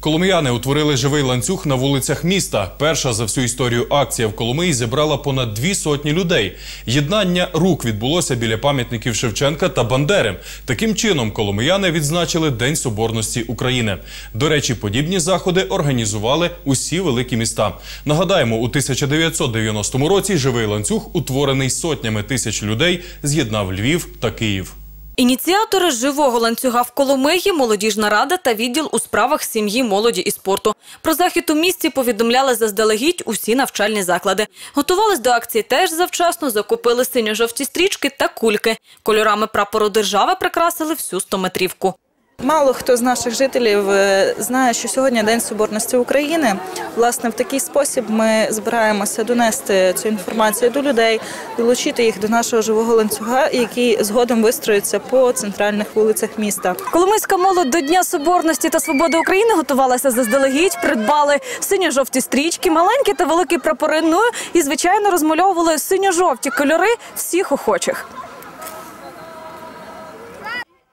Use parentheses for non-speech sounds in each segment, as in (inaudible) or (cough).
Коломияни утворили живий ланцюг на вулицях міста. Перша за всю історію акція в Коломиї зібрала понад дві сотні людей. Єднання рук відбулося біля пам'ятників Шевченка та Бандери. Таким чином, коломияни відзначили День Соборності України. До речі, подібні заходи організували усі великі міста. Нагадаємо, у 1990 році живий ланцюг, утворений сотнями тисяч людей, з'єднав Львів та Київ. Ініціатори живого ланцюга в Коломиї, молодіжна рада та відділ у справах сім'ї, молоді і спорту. Про захід у місті повідомляли заздалегідь усі навчальні заклади. Готувались до акції теж завчасно, закупили синьо-жовті стрічки та кульки. Кольорами прапору держави прикрасили всю стометрівку. Мало хто з наших жителів е, знає, що сьогодні День Соборності України. Власне, в такий спосіб ми збираємося донести цю інформацію до людей, долучити їх до нашого живого ланцюга, який згодом вистроїться по центральних вулицях міста. Коломийська молодь до Дня Соборності та Свободи України готувалася заздалегідь, придбали синьо-жовті стрічки, маленькі та великі прапори. Ну і, звичайно, розмальовували синьо-жовті кольори всіх охочих.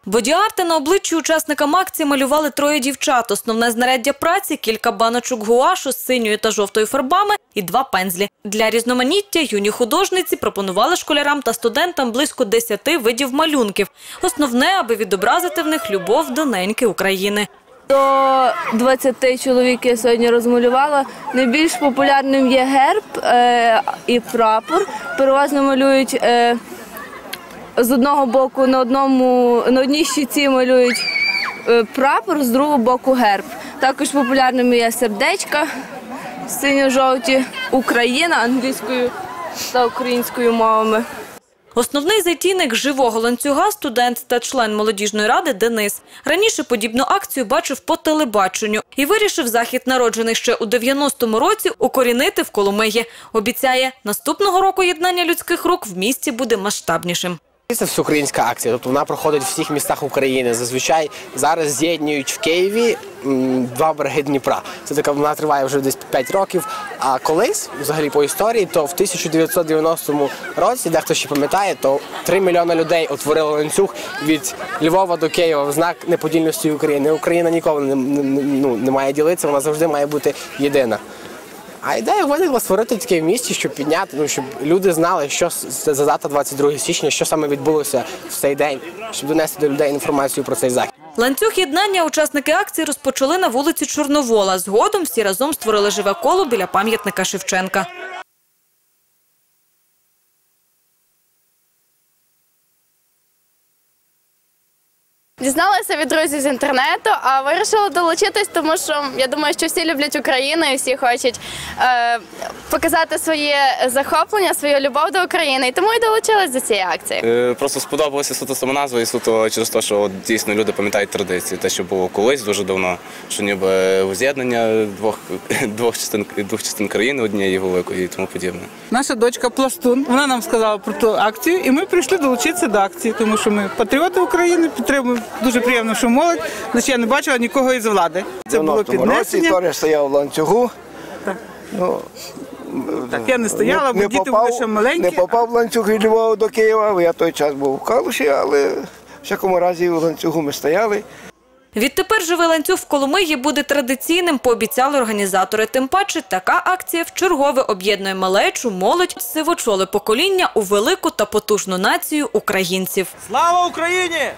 Бодіарти на обличчі учасникам акції малювали троє дівчат. Основне знаряддя праці – кілька баночок гуашу з синьою та жовтою фарбами і два пензлі. Для різноманіття юні художниці пропонували школярам та студентам близько 10 видів малюнків. Основне, аби відобразити в них любов до неньки України. До 20 чоловік я сьогодні розмалювала. Найбільш популярним є герб е, і прапор. Переважно малюють е, з одного боку на одному на одній щиці малюють е, прапор, з другого боку герб. Також популярними є сердечка синьо-жовті, Україна англійською та українською мовами. Основний затійник живого ланцюга – студент та член молодіжної ради Денис. Раніше подібну акцію бачив по телебаченню і вирішив захід, народжений ще у 90-му році, укорінити в Коломиї. Обіцяє, наступного року єднання людських рук в місті буде масштабнішим. Це всеукраїнська акція, тобто вона проходить в всіх містах України. Зазвичай зараз з'єднують в Києві два береги Дніпра. Це така вона триває вже десь 5 років. А колись, взагалі по історії, то в 1990 році, дехто ще пам'ятає, то 3 мільйони людей утворили ланцюг від Львова до Києва в знак неподільності України. Україна ніколи не, ну, не має ділитися, вона завжди має бути єдина. А ідея виникла створити таке в місті, щоб підняти, ну щоб люди знали, що за дата 22 січня, що саме відбулося в цей день, щоб донести до людей інформацію про цей захід. Ланцюг єднання учасники акції розпочали на вулиці Чорновола. Згодом всі разом створили живе коло біля пам'ятника Шевченка. Дізналася від друзів з інтернету, а вирішила долучитись, тому що я думаю, що всі люблять Україну і всі хочуть е, показати своє захоплення, свою любов до України. І тому і долучилась до цієї акції. Е, Просто сподобалася суто сама назва і суто через те, що от дійсно люди пам'ятають традиції, те, що було колись дуже давно, що ніби воз'єднання двох, (laughs) двох частин двох частин країни однієї великої і тому подібне. Наша дочка Пластун. Вона нам сказала про ту акцію, і ми прийшли долучитися до акції, тому що ми патріоти України, підтримуємо. Дуже приємно, що молодь. Значить, я не бачила нікого із влади. Це було році піднесення. теж стояв в ланцюгу. Так. Ну, Так я не стояла, бо діти були ще маленькі. Не попав в ланцюг від Львова до Києва, я той час був в Калуші, але в всякому разі в ланцюгу ми стояли. Відтепер живий ланцюг в Коломиї буде традиційним, пообіцяли організатори. Тим паче, така акція вчергове об'єднує малечу, молодь, сивочоле покоління у велику та потужну націю українців. Слава Україні!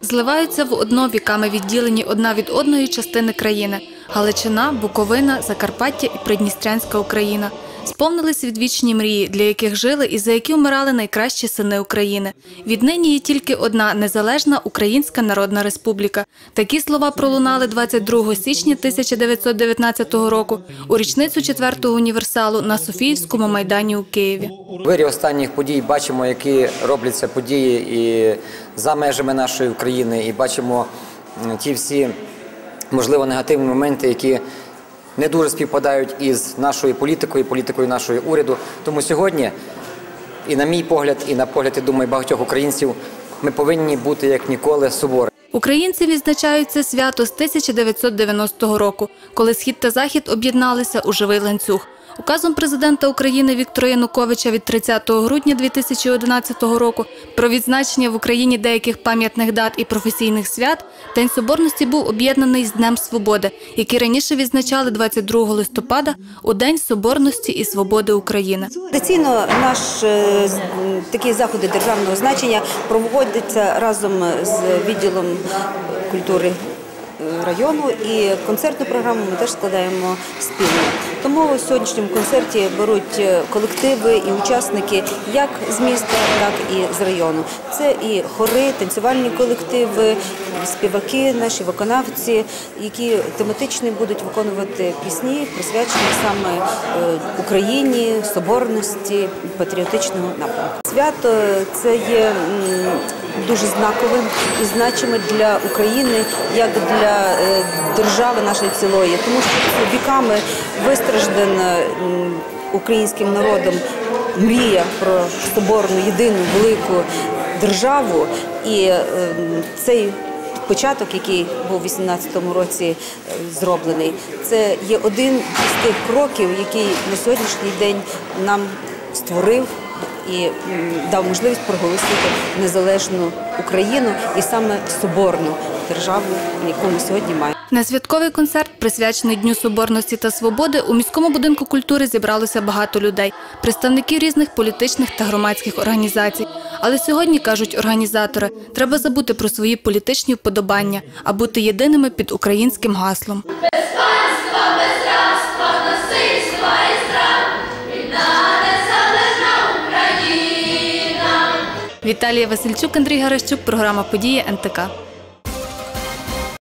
Зливаються в одно віками відділені одна від одної частини країни – Галичина, Буковина, Закарпаття і Придністрянська Україна. Сповнились відвічні мрії, для яких жили і за які вмирали найкращі сини України. Віднині є тільки одна незалежна Українська Народна Республіка. Такі слова пролунали 22 січня 1919 року у річницю 4-го універсалу на Софіївському майдані у Києві. У вирі останніх подій бачимо, які робляться події і за межами нашої України, і бачимо ті всі можливо негативні моменти, які не дуже співпадають із нашою політикою, політикою нашого уряду. Тому сьогодні, і на мій погляд, і на погляд, я думаю, багатьох українців, ми повинні бути як ніколи собори. Українці відзначають це свято з 1990 року, коли схід та захід об'єдналися у живий ланцюг. Указом президента України Віктора Януковича від 30 грудня 2011 року про відзначення в Україні деяких пам'ятних дат і професійних свят День Соборності був об'єднаний з Днем Свободи, який раніше відзначали 22 листопада у День Соборності і Свободи України. Традиційно наш е, такі заходи державного значення проводяться разом з відділом культури району і концертну програму ми теж складаємо спільно. Тому у сьогоднішньому концерті беруть е, колективи і учасники як з міста, так і з району. Це і хори, танцювальні колективи, співаки, наші виконавці, які тематично будуть виконувати пісні, присвячені саме е, Україні, соборності, патріотичного напрямку. Свято це є дуже знаковим і значимим для України, як для е, держави нашої цілої, тому що віками вистраждана м, українським народом мрія про соборну, єдину велику державу, і е, цей початок, який був у 18-му році е, зроблений, це є один із тих кроків, який на сьогоднішній день нам створив і дав можливість проголосити незалежну Україну і саме соборну державу, яку ми сьогодні маємо. На святковий концерт, присвячений Дню Соборності та Свободи, у міському будинку культури зібралося багато людей, представників різних політичних та громадських організацій. Але сьогодні, кажуть організатори, треба забути про свої політичні вподобання, а бути єдиними під українським гаслом. Віталія Васильчук, Андрій Гаращук, програма Події НТК.